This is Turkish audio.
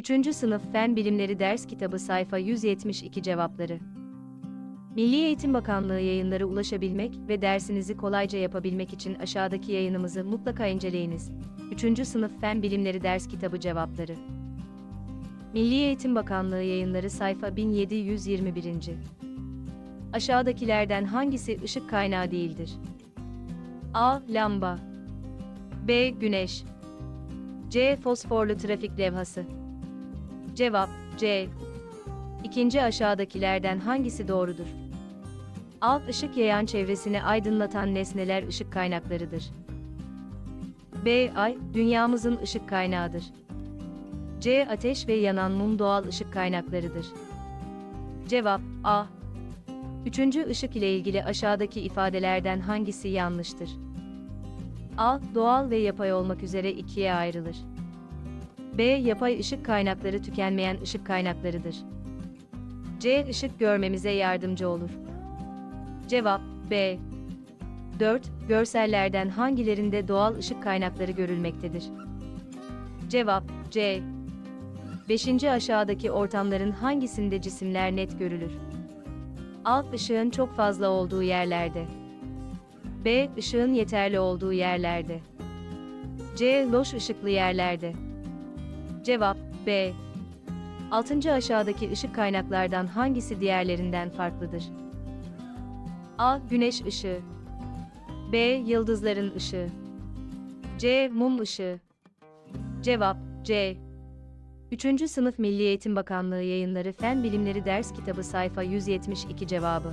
3. Sınıf Fen Bilimleri Ders Kitabı Sayfa 172 Cevapları Milli Eğitim Bakanlığı yayınları ulaşabilmek ve dersinizi kolayca yapabilmek için aşağıdaki yayınımızı mutlaka inceleyiniz. 3. Sınıf Fen Bilimleri Ders Kitabı Cevapları Milli Eğitim Bakanlığı yayınları sayfa 1721. Aşağıdakilerden hangisi ışık kaynağı değildir? A. Lamba B. Güneş C. Fosforlu trafik levhası Cevap C. İkinci aşağıdakilerden hangisi doğrudur? A. Işık yayan çevresini aydınlatan nesneler ışık kaynaklarıdır. B. Ay, dünyamızın ışık kaynağıdır. C. Ateş ve yanan mum doğal ışık kaynaklarıdır. Cevap A. Üçüncü ışık ile ilgili aşağıdaki ifadelerden hangisi yanlıştır? A. Doğal ve yapay olmak üzere ikiye ayrılır. B. Yapay ışık kaynakları tükenmeyen ışık kaynaklarıdır. C. Işık görmemize yardımcı olur. Cevap B. 4. Görsellerden hangilerinde doğal ışık kaynakları görülmektedir? Cevap C. 5. Aşağıdaki ortamların hangisinde cisimler net görülür? A. Işığın çok fazla olduğu yerlerde. B. Işığın yeterli olduğu yerlerde. C. Loş ışıklı yerlerde. Cevap B. 6. aşağıdaki ışık kaynaklardan hangisi diğerlerinden farklıdır? A. Güneş ışığı. B. Yıldızların ışığı. C. Mum ışığı. Cevap C. 3. Sınıf Milli Eğitim Bakanlığı Yayınları Fen Bilimleri Ders Kitabı sayfa 172 cevabı.